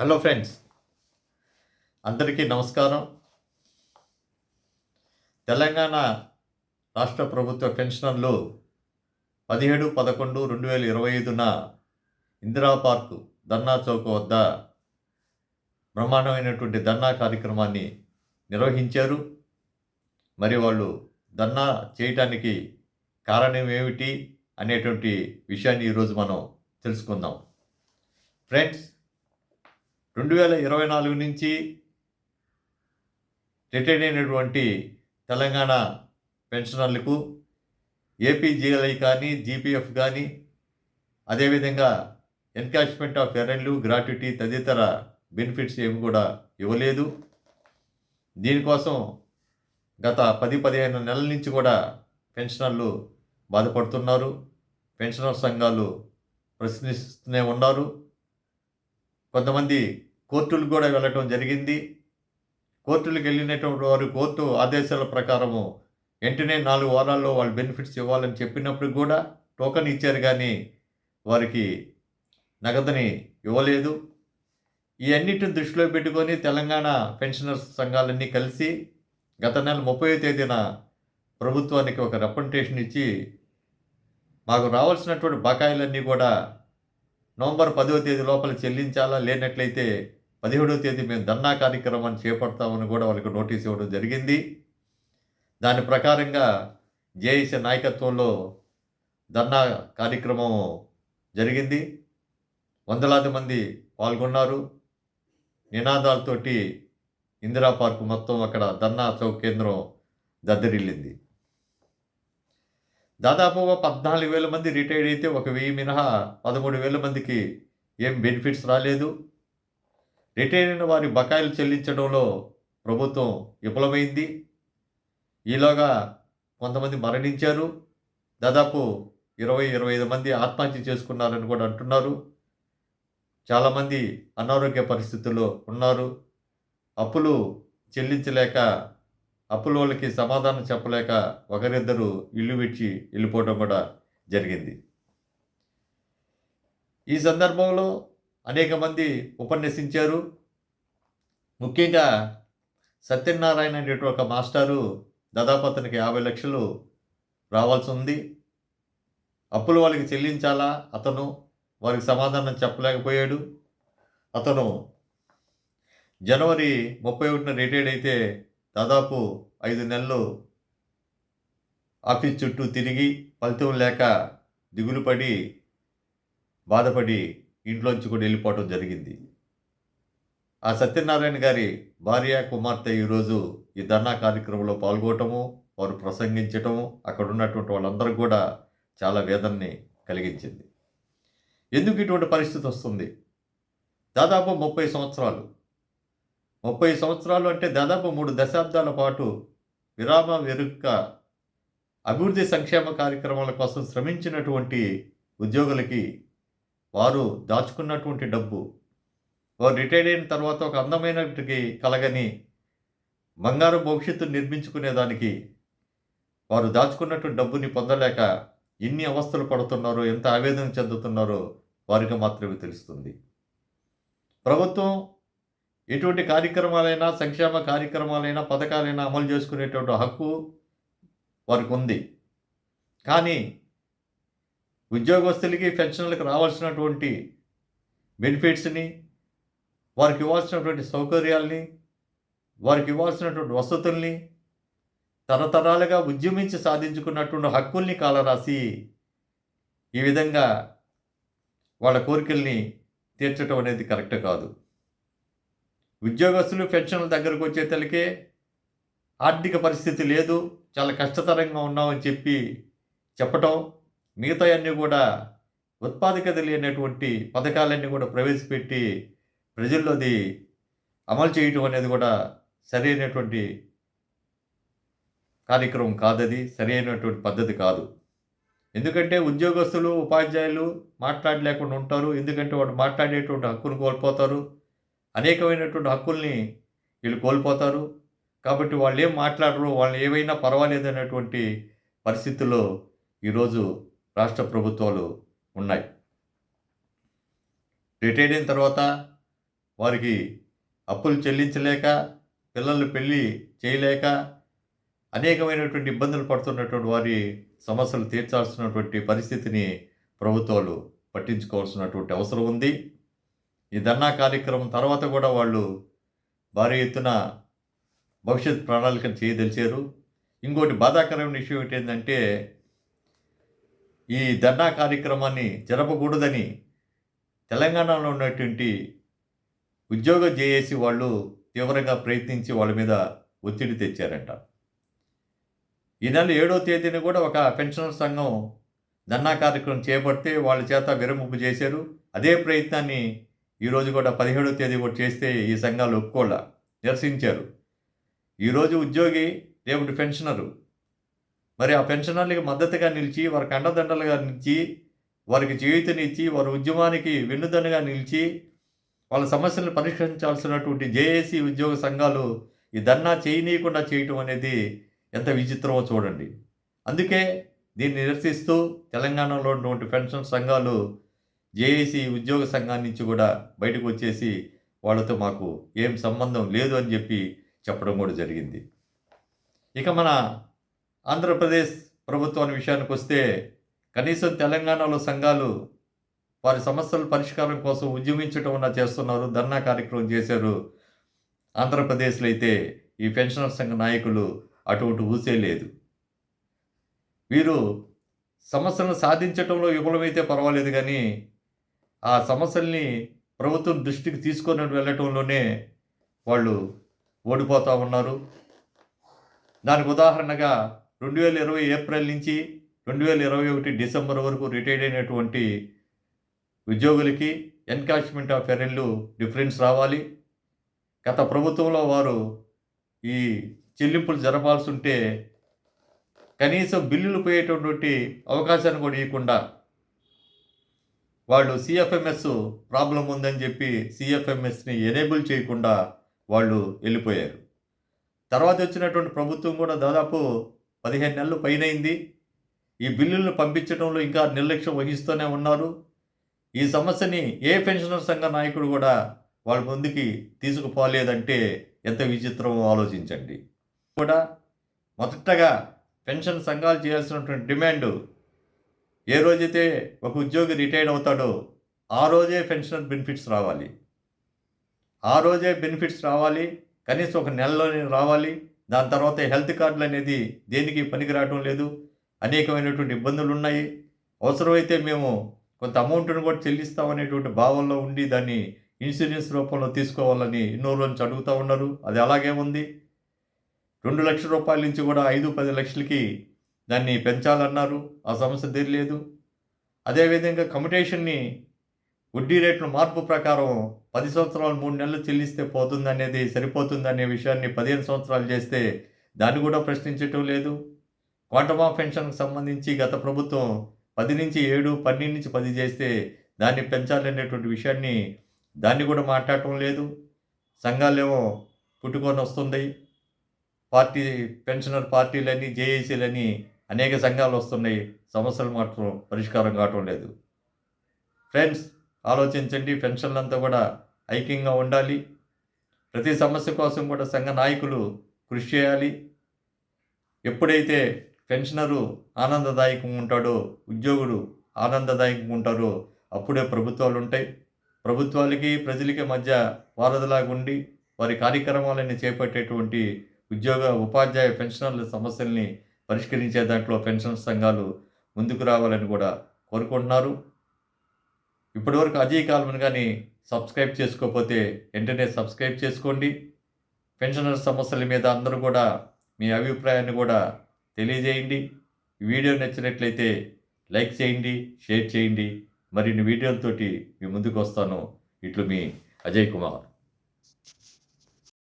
Hello friends అందరికీ నమస్కారం. తెలంగాణ రాష్ట్ర ప్రభుత్వ పెన్షనర్లు పదిహేడు పదకొండు రెండు వేల ఇరవై ఐదున ఇందిరా పార్కు ధర్నా చౌక్ వద్ద బ్రహ్మాండమైనటువంటి ధర్నా కార్యక్రమాన్ని నిర్వహించారు. మరి వాళ్ళు ధర్నా చేయటానికి కారణం ఏమిటి అనేటువంటి విషయాన్ని ఈరోజు మనం తెలుసుకుందాం. ఫ్రెండ్స్ రెండు వేల ఇరవై నాలుగు నుంచి రిటైర్ అయినటువంటి తెలంగాణ పెన్షనర్లకు ఏపీజీఎల్ఐ కానీ జీపీఎఫ్ కానీ అదేవిధంగా ఎన్కాష్మెంట్ ఆఫ్ ఎరెన్లు గ్రాట్యుటీ తదితర బెనిఫిట్స్ ఏమి కూడా ఇవ్వలేదు. దీనికోసం గత పది పదిహేను నెలల నుంచి కూడా పెన్షనర్లు బాధపడుతున్నారు. పెన్షనర్ సంఘాలు ప్రశ్నిస్తూనే ఉన్నారు. కొంతమంది కోర్టులు కూడా వెళ్ళటం జరిగింది. కోర్టులకు వెళ్ళినటువంటి వారు కోర్టు ఆదేశాల ప్రకారము వెంటనే నాలుగు వారాల్లో వాళ్ళు బెనిఫిట్స్ ఇవ్వాలని చెప్పినప్పుడు కూడా టోకెన్ ఇచ్చారు కానీ వారికి నగదుని ఇవ్వలేదు. ఇవన్నిటిని దృష్టిలో పెట్టుకొని తెలంగాణ పెన్షనర్స్ సంఘాలన్నీ కలిసి గత నెల ముప్పై తేదీన ప్రభుత్వానికి ఒక రిప్రజెంటేషన్ ఇచ్చి మాకు రావాల్సినటువంటి బకాయిలన్నీ కూడా నవంబర్ పదవ తేదీ లోపల చెల్లించాలా? లేనట్లయితే పదిహేడవ తేదీ మేము ధర్నా కార్యక్రమాన్ని చేపడతామని కూడా వాళ్ళకి నోటీస్ ఇవ్వడం జరిగింది. దాని ప్రకారంగా జేఏసీ నాయకత్వంలో ధర్నా కార్యక్రమం జరిగింది. వందలాది మంది పాల్గొన్నారు. నినాదాలతోటి ఇందిరా పార్కు మొత్తం అక్కడ ధర్నా చౌక్ కేంద్రం దద్దరిల్లింది. దాదాపుగా పద్నాలుగు వేల మంది రిటైర్డ్ అయితే ఒక వెయ్యి మినహా పదమూడు వేల మందికి ఏం బెనిఫిట్స్ రాలేదు. రిటైర్ అయిన వారి బకాయిలు చెల్లించడంలో ప్రభుత్వం విఫలమైంది. ఈలోగా కొంతమంది మరణించారు. దాదాపు ఇరవై ఇరవై ఐదు మంది ఆత్మహత్య చేసుకున్నారని కూడా అంటున్నారు. చాలామంది అనారోగ్య పరిస్థితుల్లో ఉన్నారు. అప్పులు చెల్లించలేక అప్పుల వాళ్ళకి సమాధానం చెప్పలేక ఒకరిద్దరు ఇల్లు విడిచి వెళ్ళిపోవడం కూడా జరిగింది. ఈ సందర్భంలో అనేక మంది ఉపన్యసించారు. ముఖ్యంగా సత్యనారాయణ అనేటువంటి ఒక మాస్టారు దాదాపు అతనికి యాభై లక్షలు రావాల్సి ఉంది. అప్పులు వాళ్ళకి చెల్లించాలా? అతను వారికి సమాధానం చెప్పలేకపోయాడు. అతను జనవరి ముప్పై ఒకటిన రిటైర్డ్ అయితే దాదాపు ఐదు నెలలు ఆఫీస్ చుట్టూ తిరిగి ఫలితం లేక దిగులు పడి బాధపడి ఇంట్లోంచి కూడా వెళ్ళిపోవటం జరిగింది. ఆ సత్యనారాయణ గారి భార్య కుమార్తె ఈరోజు ఈ ధర్నా కార్యక్రమంలో పాల్గొనటము వారు ప్రసంగించటము అక్కడ ఉన్నటువంటి వాళ్ళందరూ కూడా చాలా వేదనని కలిగించింది. ఎందుకు ఇటువంటి పరిస్థితి వస్తుంది? దాదాపు ముప్పై సంవత్సరాలు ముప్పై సంవత్సరాలు అంటే దాదాపు మూడు దశాబ్దాల పాటు విరామ వెరుక్క అభివృద్ధి సంక్షేమ కార్యక్రమాల కోసం శ్రమించినటువంటి ఉద్యోగులకి వారు దాచుకున్నటువంటి డబ్బు. వారు రిటైర్ అయిన తర్వాత ఒక అందమైనటికి కలగని బంగారు భవిష్యత్తు నిర్మించుకునేదానికి వారు దాచుకున్నటువంటి డబ్బుని పొందలేక ఎన్ని అవస్థలు పడుతున్నారో ఎంత ఆవేదన చెందుతున్నారో వారికి మాత్రమే తెలుస్తుంది. ప్రభుత్వం ఎటువంటి కార్యక్రమాలైనా సంక్షేమ కార్యక్రమాలైనా పథకాలైనా అమలు చేసుకునేటువంటి హక్కు వారికి ఉంది కానీ ఉద్యోగస్తులకి పెన్షన్లకు రావాల్సినటువంటి బెనిఫిట్స్ని వారికి ఇవ్వాల్సినటువంటి సౌకర్యాల్ని వారికి ఇవ్వాల్సినటువంటి వసతుల్ని తరతరాలుగా ఉద్యమించి సాధించుకున్నటువంటి హక్కుల్ని కాలరాసి ఈ విధంగా వాళ్ళ కోరికల్ని తీర్చడం అనేది కరెక్ట్ కాదు. ఉద్యోగస్తులు పెన్షన్ల దగ్గరకు వచ్చేతలకే ఆర్థిక పరిస్థితి లేదు చాలా కష్టతరంగా ఉన్నామని చెప్పి చెప్పటం మిగతా అన్నీ కూడా ఉత్పాదకత లేనటువంటి పథకాలన్నీ కూడా ప్రవేశపెట్టి ప్రజల్లోది అమలు చేయటం అనేది కూడా సరైనటువంటి కార్యక్రమం కాదది సరైనటువంటి పద్ధతి కాదు. ఎందుకంటే ఉద్యోగస్తులు ఉపాధ్యాయులు మాట్లాడలేకుండా ఉంటారు ఎందుకంటే వాడు మాట్లాడేటువంటి హక్కును కోల్పోతారు. అనేకమైనటువంటి హక్కుల్ని వీళ్ళు కోల్పోతారు. కాబట్టి వాళ్ళు ఏం మాట్లాడరు వాళ్ళు ఏవైనా పర్వాలేదు అనేటువంటి పరిస్థితుల్లో ఈరోజు రాష్ట్ర ప్రభుత్వాలు ఉన్నాయి. రిటైర్ అయిన తర్వాత వారికి అప్పులు చెల్లించలేక పిల్లలు పెళ్ళి చేయలేక అనేకమైనటువంటి ఇబ్బందులు పడుతున్నటువంటి వారి సమస్యలు తీర్చాల్సినటువంటి పరిస్థితిని ప్రభుత్వాలు పట్టించుకోవాల్సినటువంటి అవసరం ఉంది. ఈ ధర్నా కార్యక్రమం తర్వాత కూడా వాళ్ళు భారీ ఎత్తున భవిష్యత్ ప్రణాళికను చేయదలిచారు. ఇంకోటి బాధాకరమైన విషయం ఏంటంటే ఈ ధర్నా కార్యక్రమాన్ని జరపకూడదని తెలంగాణలో ఉన్నటువంటి ఉద్యోగ జేఏసీ వాళ్ళు తీవ్రంగా ప్రయత్నించి వాళ్ళ మీద ఒత్తిడి తెచ్చారంట. ఈ నెల ఏడో తేదీన కూడా ఒక పెన్షనర్ సంఘం ధర్నా కార్యక్రమం చేపడితే వాళ్ళ చేత విరమింపు చేశారు. అదే ప్రయత్నాన్ని ఈరోజు కూడా పదిహేడో తేదీ కూడా చేస్తే ఈ సంఘాలు ఒప్పుకోళ్ళ నిరసించారు. ఈరోజు ఉద్యోగి రేపటి పెన్షనరు. మరి ఆ పెన్షనర్లకి మద్దతుగా నిలిచి వారికి అండదండలుగా నిలిచి వారికి చేయూతనిచ్చి వారి ఉద్యమానికి వెన్నుదన్నుగా నిలిచి వాళ్ళ సమస్యలను పరిష్కరించాల్సినటువంటి జేఏసీ ఉద్యోగ సంఘాలు ఈ ధర్నా చేయనీయకుండా చేయటం అనేది ఎంత విచిత్రమో చూడండి. అందుకే దీన్ని నిరసిస్తూ తెలంగాణలో ఉన్నటువంటి పెన్షన్ సంఘాలు జేఏసీ ఉద్యోగ సంఘాన్ని నుంచి కూడా బయటకు వచ్చేసి వాళ్ళతో మాకు ఏం సంబంధం లేదు అని చెప్పి చెప్పడం కూడా జరిగింది. ఇక మన ఆంధ్రప్రదేశ్ ప్రభుత్వాన్ని విషయానికి వస్తే కనీసం తెలంగాణలో సంఘాలు వారి సమస్యల పరిష్కారం కోసం ఉద్యమించడం ఉన్న చేస్తున్నారు ధర్నా కార్యక్రమం చేశారు. ఆంధ్రప్రదేశ్లో అయితే ఈ పెన్షనర్ సంఘ నాయకులు అటువంటి ఊసే లేదు. వీరు సమస్యలను సాధించడంలో విఫలమైతే పర్వాలేదు కానీ ఆ సమస్యల్ని ప్రభుత్వం దృష్టికి తీసుకొని వెళ్ళటంలోనే వాళ్ళు ఓడిపోతూ ఉన్నారు. దానికి ఉదాహరణగా రెండు వేల ఇరవై ఏప్రిల్ నుంచి రెండు వేల ఇరవై ఒకటి డిసెంబర్ వరకు రిటైర్డ్ అయినటువంటి ఉద్యోగులకి ఎన్కాష్మెంట్ ఆఫ్ ఎరెన్లు డిఫరెన్స్ రావాలి. గత ప్రభుత్వంలో వారు ఈ చెల్లింపులు జరపాల్సి ఉంటే కనీసం బిల్లులు పోయేటటువంటి అవకాశాన్ని కూడా ఇవ్వకుండా వాళ్ళు సిఎఫ్ఎంఎస్ ప్రాబ్లం ఉందని చెప్పి సిఎఫ్ఎంఎస్ని ఎనేబుల్ చేయకుండా వాళ్ళు వెళ్ళిపోయారు. తర్వాత వచ్చినటువంటి ప్రభుత్వం కూడా దాదాపు పదిహేను నెలలు పైనైంది. ఈ బిల్లులను పంపించడంలో ఇంకా నిర్లక్ష్యం వహిస్తూనే ఉన్నారు. ఈ సమస్యని ఏ పెన్షనర్ సంఘ నాయకుడు కూడా వాళ్ళ ముందుకి తీసుకుపోలేదంటే ఎంత విచిత్రమో ఆలోచించండి. కూడా మొదటగా పెన్షన్ సంఘాలు చేయాల్సినటువంటి డిమాండ్ ఏ రోజైతే ఒక ఉద్యోగి రిటైర్డ్ అవుతాడో ఆ రోజే పెన్షనర్ బెనిఫిట్స్ రావాలి. ఆ రోజే బెనిఫిట్స్ రావాలి. కనీసం ఒక నెలలోనే రావాలి. దాని తర్వాత హెల్త్ కార్డులు అనేది దేనికి పనికి రావడం లేదు. అనేకమైనటువంటి ఇబ్బందులు ఉన్నాయి. అవసరమైతే మేము కొంత అమౌంట్ను కూడా చెల్లిస్తామనేటువంటి భావంలో ఉండి దాన్ని ఇన్సూరెన్స్ రూపంలో తీసుకోవాలని ఎన్నో రోజు అడుగుతూ ఉన్నారు. అది అలాగే ఉంది. రెండు లక్షల రూపాయల నుంచి కూడా ఐదు పది లక్షలకి దాన్ని పెంచాలన్నారు ఆ సమస్య తీరలేదు. అదేవిధంగా కమిటేషన్ని వడ్డీ రేట్ల మార్పు ప్రకారం పది సంవత్సరాలు మూడు నెలలు చెల్లిస్తే పోతుందనేది సరిపోతుందనే విషయాన్ని పదిహేను సంవత్సరాలు చేస్తే దాన్ని కూడా ప్రశ్నించటం లేదు. క్వాంటమ్ ఆఫ్ పెన్షన్కి సంబంధించి గత ప్రభుత్వం పది నుంచి ఏడు పన్నెండు నుంచి పది చేస్తే దాన్ని పెంచాలనేటువంటి విషయాన్ని దాన్ని కూడా మాట్లాడటం లేదు. సంఘాలేమో పుట్టుకొని వస్తుంది. పార్టీ పెన్షనర్ పార్టీలని జేఏసీలని అనేక సంఘాలు వస్తున్నాయి. సమస్యలు మాత్రం పరిష్కారం కావటం లేదు. ఫ్రెండ్స్ ఆలోచించండి. పెన్షన్లంతా కూడా ఐక్యంగా ఉండాలి. ప్రతి సమస్య కోసం కూడా సంఘ నాయకులు కృషి చేయాలి. ఎప్పుడైతే పెన్షనరు ఆనందదాయకంగా ఉంటాడో ఉద్యోగులు ఆనందదాయకంగా ఉంటారో అప్పుడే ప్రభుత్వాలు ఉంటాయి. ప్రభుత్వాలకి ప్రజలకి మధ్య వారధిలాగా ఉండి వారి కార్యక్రమాలని చేపట్టేటువంటి ఉద్యోగ ఉపాధ్యాయ పెన్షనర్ల సమస్యల్ని పరిష్కరించే దాంట్లో పెన్షన్ సంఘాలు ముందుకు రావాలని కూడా కోరుకుంటున్నారు. ఇప్పటివరకు అజయ్ కాల్మన్ కానీ సబ్స్క్రైబ్ చేసుకోకపోతే వెంటనే సబ్స్క్రైబ్ చేసుకోండి. పెన్షనర్ సమస్యల మీద అందరూ కూడా మీ అభిప్రాయాన్ని కూడా తెలియజేయండి. వీడియో నచ్చినట్లయితే లైక్ చేయండి షేర్ చేయండి. మరిన్ని వీడియోలతోటి మీ ముందుకు వస్తాను. ఇట్లు మీ అజయ్ కుమార్.